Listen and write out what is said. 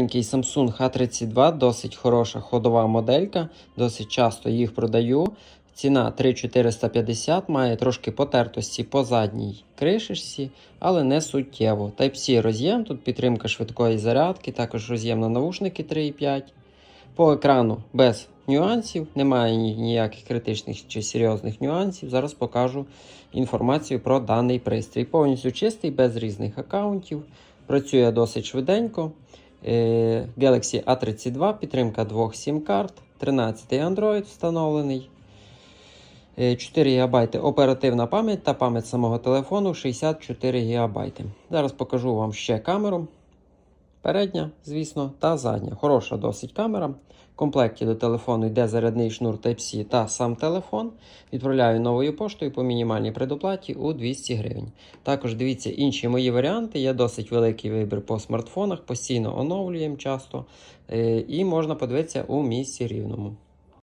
Samsung H32, досить хороша ходова моделька, досить часто їх продаю. Ціна 3450, має трошки потертості по задній кришечці, але не суттєво. Type-C роз'єм, тут підтримка швидкої зарядки, також роз'єм на наушники 3.5. По екрану без нюансів, немає ніяких критичних чи серйозних нюансів. Зараз покажу інформацію про даний пристрій. Повністю чистий, без різних аккаунтів. Працює досить швиденько. Е, Galaxy A32, підтримка двох SIM-карт, 13 Android встановлений. Е, 4 ГБ оперативна пам'ять та пам'ять самого телефону 64 ГБ. Зараз покажу вам ще камеру. Передня, звісно, та задня. Хороша досить камера. В комплекті до телефону йде зарядний шнур Type-C та сам телефон. Відправляю новою поштою по мінімальній предоплаті у 200 гривень. Також дивіться інші мої варіанти. Є досить великий вибір по смартфонах, постійно оновлюємо часто. Е, І можна подивитися у місці рівному.